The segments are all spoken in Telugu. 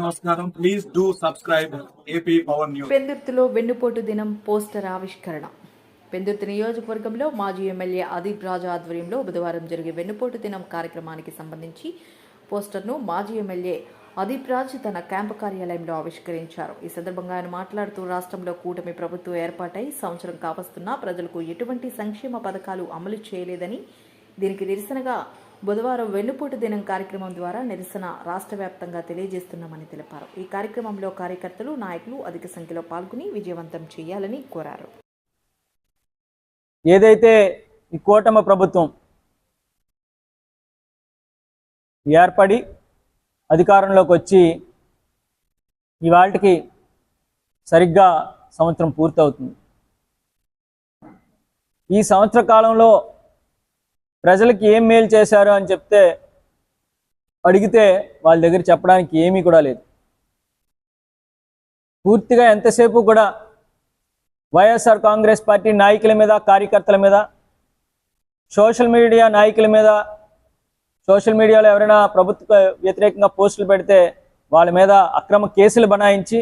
నమస్కారం. Please do subscribe AP power news పెందుర్తిలో వెన్నుపోటు దినం పోస్టర్ ఆవిష్కరణ. పెందుర్తి నియోజకవర్గంలో మాజీ ఎమ్మెల్యే అదీప్ రాజా ఆధ్వర్యంలో బుధవారం జరిగే వెన్నుపోటు దినం కార్యక్రమానికి సంబంధించి పోస్టర్ను మాజీ ఎమ్మెల్యే అదీప్ రాజ్ తన క్యాంపు కార్యాలయంలో ఆవిష్కరించారు. ఈ సందర్భంగా ఆయన మాట్లాడుతూ రాష్ట్రంలో కూటమి ప్రభుత్వం ఏర్పాటై సంవత్సరం కావస్తున్నా ప్రజలకు ఎటువంటి సంక్షేమ పథకాలు అమలు చేయలేదని దీనికి నిరసనగా బుధవారం వెన్నుపోటు దినం కార్యక్రమం ద్వారా నిరసన రాష్ట్ర వ్యాప్తంగా తెలియజేస్తున్నామని తెలిపారు. ఈ కార్యక్రమంలో కార్యకర్తలు నాయకులు అధిక సంఖ్యలో పాల్గొని విజయవంతం చేయాలని కోరారు. ఏదైతే ఈ కూటమ ప్రభుత్వం ఏర్పడి అధికారంలోకి వచ్చి ఇవాళకి సరిగ్గా సంవత్సరం పూర్తవుతుంది. ఈ సంవత్సర కాలంలో ప్రజలకి ఏం మేలు చేశారు అని చెప్తే అడిగితే వాళ్ళ దగ్గర చెప్పడానికి ఏమీ కూడా లేదు. పూర్తిగా ఎంతసేపు కూడా వైఎస్ఆర్ కాంగ్రెస్ పార్టీ నాయకుల మీద కార్యకర్తల మీద సోషల్ మీడియా నాయకుల మీద సోషల్ మీడియాలో ఎవరైనా ప్రభుత్వ వ్యతిరేకంగా పోస్టులు పెడితే వాళ్ళ మీద అక్రమ కేసులు బనాయించి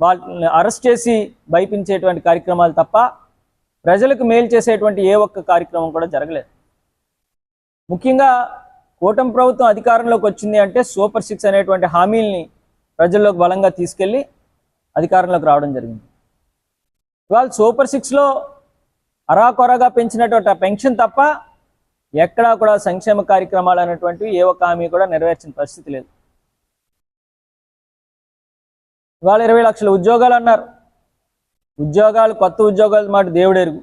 వాళ్ళని అరెస్ట్ చేసి భయపించేటువంటి కార్యక్రమాలు తప్ప ప్రజలకు మేలు చేసేటువంటి ఏ ఒక్క కార్యక్రమం కూడా జరగలేదు. ముఖ్యంగా కూటమి ప్రభుత్వం అధికారంలోకి వచ్చింది అంటే సూపర్ సిక్స్ అనేటువంటి హామీల్ని ప్రజల్లోకి బలంగా తీసుకెళ్ళి అధికారంలోకి రావడం జరిగింది. ఇవాళ సూపర్ సిక్స్లో అరాకొరగా పెంచినటువంటి ఆ పెన్షన్ తప్ప ఎక్కడా కూడా సంక్షేమ కార్యక్రమాలు అనేటువంటివి ఏ ఒక్క హామీ కూడా నెరవేర్చిన పరిస్థితి లేదు. ఇవాళ ఇరవై లక్షల ఉద్యోగాలు అన్నారు. ఉద్యోగాలు కొత్త ఉద్యోగాలు మాట దేవుడెరుగు.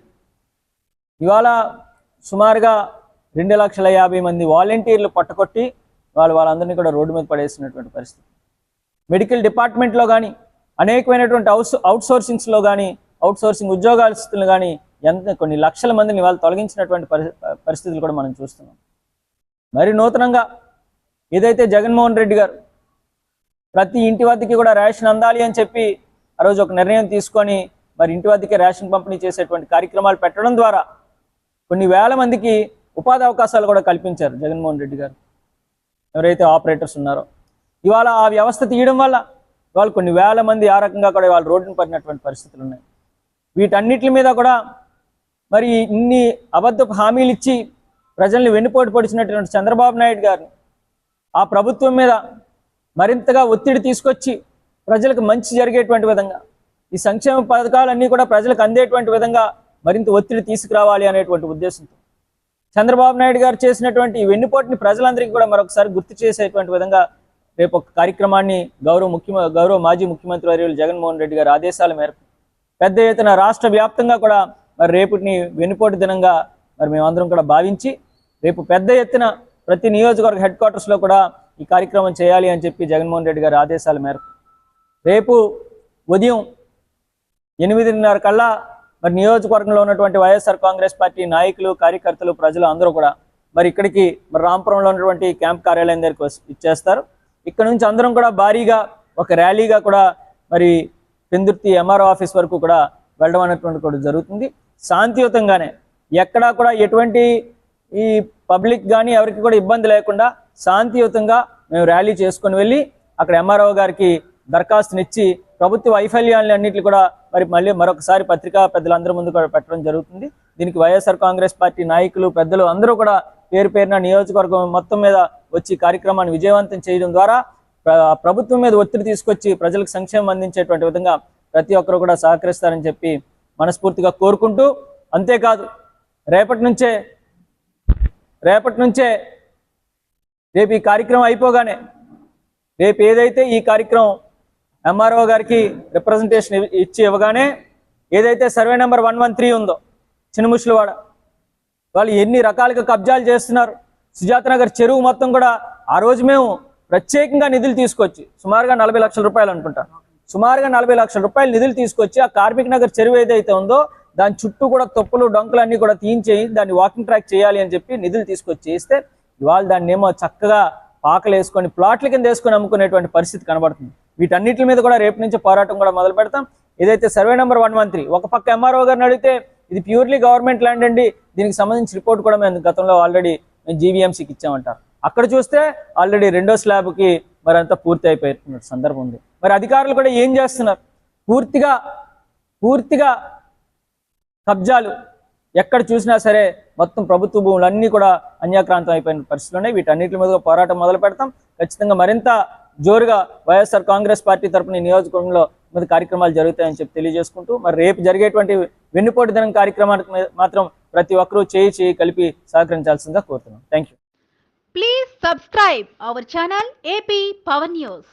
ఇవాళ సుమారుగా రెండు లక్షల యాభై మంది వాలంటీర్లు పట్టుకొట్టి వాళ్ళు వాళ్ళందరినీ కూడా రోడ్డు మీద పడేసినటువంటి పరిస్థితి. మెడికల్ డిపార్ట్మెంట్లో కానీ అనేకమైనటువంటి అవుట్ అవుట్ సోర్సింగ్స్లో కానీ అవుట్ సోర్సింగ్ ఉద్యోగాలు కానీ ఎంత కొన్ని లక్షల మందిని వాళ్ళు తొలగించినటువంటి పరిస్థితులు కూడా మనం చూస్తున్నాం. మరి నూతనంగా ఏదైతే జగన్మోహన్ రెడ్డి గారు ప్రతి ఇంటి వద్దకి కూడా రేషన్ అందాలి అని చెప్పి ఆ రోజు ఒక నిర్ణయం తీసుకొని మరి ఇంటి వద్దకే రేషన్ పంపిణీ చేసేటువంటి కార్యక్రమాలు పెట్టడం ద్వారా కొన్ని వేల మందికి ఉపాధి అవకాశాలు కూడా కల్పించారు జగన్మోహన్ రెడ్డి గారు. ఎవరైతే ఆపరేటర్స్ ఉన్నారో. ఇవాళ ఆ వ్యవస్థ తీయడం వల్ల ఇవాళ కొన్ని వేల మంది ఆ రకంగా కూడా ఇవాళ రోడ్డును పడినటువంటి పరిస్థితులు ఉన్నాయి. వీటన్నిటి మీద కూడా మరి ఇన్ని అబద్ధపు హామీలు ఇచ్చి ప్రజల్ని వెన్నుపోటు పొడిచినటువంటి చంద్రబాబు నాయుడు గారిని ఆ ప్రభుత్వం మీద మరింతగా ఒత్తిడి తీసుకొచ్చి ప్రజలకు మంచి జరిగేటువంటి విధంగా ఈ సంక్షేమ పథకాలన్నీ కూడా ప్రజలకు అందేటువంటి విధంగా మరింత ఒత్తిడి తీసుకురావాలి అనేటువంటి ఉద్దేశంతో చంద్రబాబు నాయుడు గారు చేసినటువంటి ఈ వెన్నుపోటుని ప్రజలందరికీ కూడా మరొకసారి గుర్తు చేసేటువంటి విధంగా రేపు ఒక కార్యక్రమాన్ని గౌరవ ముఖ్య గౌరవ మాజీ ముఖ్యమంత్రి వర్యులు జగన్మోహన్ రెడ్డి గారి ఆదేశాల మేరకు పెద్ద ఎత్తున రాష్ట్ర వ్యాప్తంగా కూడా మరి రేపుని వెన్నుపోటు దినంగా మరి మేమందరం కూడా భావించి రేపు పెద్ద ఎత్తున ప్రతి నియోజకవర్గ హెడ్ క్వార్టర్స్లో కూడా ఈ కార్యక్రమం చేయాలి అని చెప్పి జగన్మోహన్ రెడ్డి గారి ఆదేశాల మేరకు రేపు ఉదయం ఎనిమిదిన్నర కల్లా మరి నియోజకవర్గంలో ఉన్నటువంటి వైఎస్ఆర్ కాంగ్రెస్ పార్టీ నాయకులు కార్యకర్తలు ప్రజలు అందరూ కూడా మరి ఇక్కడికి మరి రాంపురంలో ఉన్నటువంటి క్యాంప్ కార్యాలయం దగ్గరికి ఇచ్చేస్తారు. ఇక్కడ నుంచి అందరం కూడా భారీగా ఒక ర్యాలీగా కూడా మరి పెందుర్తి ఎంఆర్ఓ ఆఫీస్ వరకు కూడా వెళ్ళడం అనేటువంటి కూడా జరుగుతుంది. శాంతియుతంగానే ఎక్కడా కూడా ఎటువంటి ఈ పబ్లిక్ కానీ ఎవరికి కూడా ఇబ్బంది లేకుండా శాంతియుతంగా మేము ర్యాలీ చేసుకొని వెళ్ళి అక్కడ ఎంఆర్ఓ గారికి దరఖాస్తునిచ్చి ప్రభుత్వ వైఫల్యాలని అన్నింటిని కూడా మరి మళ్ళీ మరొకసారి పత్రికా పెద్దలందరి ముందు కూడా పెట్టడం జరుగుతుంది. దీనికి వైఎస్ఆర్ కాంగ్రెస్ పార్టీ నాయకులు పెద్దలు అందరూ కూడా పేరు పేరున నియోజకవర్గం మొత్తం మీద వచ్చి కార్యక్రమాన్ని విజయవంతం చేయడం ద్వారా ప్రభుత్వం మీద ఒత్తిడి తీసుకొచ్చి ప్రజలకు సంక్షేమం అందించేటువంటి విధంగా ప్రతి ఒక్కరు కూడా సహకరిస్తారని చెప్పి మనస్ఫూర్తిగా కోరుకుంటూ అంతేకాదు రేపటి నుంచే రేపటి నుంచే రేపు ఈ కార్యక్రమం అయిపోగానే రేపు ఏదైతే ఈ కార్యక్రమం ఎంఆర్ఓ గారికి రిప్రజెంటేషన్ ఇచ్చి ఇవ్వగానే ఏదైతే survey number one one three ఉందో చిన్నముషులవాడ వాళ్ళు ఎన్ని రకాలుగా కబ్జాలు చేస్తున్నారు. సుజాత నగర్ చెరువు మొత్తం కూడా ఆ రోజు మేము ప్రత్యేకంగా నిధులు తీసుకొచ్చి సుమారుగా నలభై లక్షల రూపాయలు అనుకుంటా. సుమారుగా నలభై లక్షల రూపాయలు నిధులు తీసుకొచ్చి ఆ కార్మిక నగర్ చెరువు ఏదైతే ఉందో దాని చుట్టూ కూడా తొప్పులు డొంకలు అన్ని కూడా తీయించేయి దాన్ని వాకింగ్ ట్రాక్ చేయాలి అని చెప్పి నిధులు తీసుకొచ్చి చేస్తే ఇవాళ దాన్ని ఏమో చక్కగా పాకలు వేసుకొని ప్లాట్ల కింద వేసుకొని అమ్ముకునేటువంటి పరిస్థితి కనబడుతుంది. వీటన్నిటి మీద కూడా రేపు నుంచి పోరాటం కూడా మొదలు పెడతాం. ఏదైతే survey number one one three ఒక పక్క ఎంఆర్ఓ గారిని అడిగితే ఇది ప్యూర్లీ గవర్నమెంట్ ల్యాండ్ అండి దీనికి సంబంధించి రిపోర్ట్ కూడా మేము గతంలో ఆల్రెడీ మేము జీవీఎంసీకి ఇచ్చామంటారు. అక్కడ చూస్తే ఆల్రెడీ రెండో స్లాబ్కి మరి అంతా పూర్తి అయిపోయిన సందర్భం ఉంది. మరి అధికారులు కూడా ఏం చేస్తున్నారు? పూర్తిగా పూర్తిగా కబ్జాలు ఎక్కడ చూసినా సరే మొత్తం ప్రభుత్వ భూములు అన్నీ కూడా అన్యాక్రాంతం అయిపోయిన పరిస్థితులు ఉన్నాయి. వీటన్నిటి మీద పోరాటం మొదలు పెడతాం. ఖచ్చితంగా మరింత జోరుగా వైఎస్ఆర్ కాంగ్రెస్ పార్టీ తరపున నియోజకవర్గంలో మీద కార్యక్రమాలు జరుగుతాయని చెప్పి తెలియజేసుకుంటూ మరి రేపు జరిగేటువంటి వెన్నుపోటు దినం కార్యక్రమానికి మాత్రం ప్రతి ఒక్కరూ చేయి చేయి కలిపి సహకరించాల్సిందిగా కోరుతున్నాం. Thank you please subscribe our channel AP power news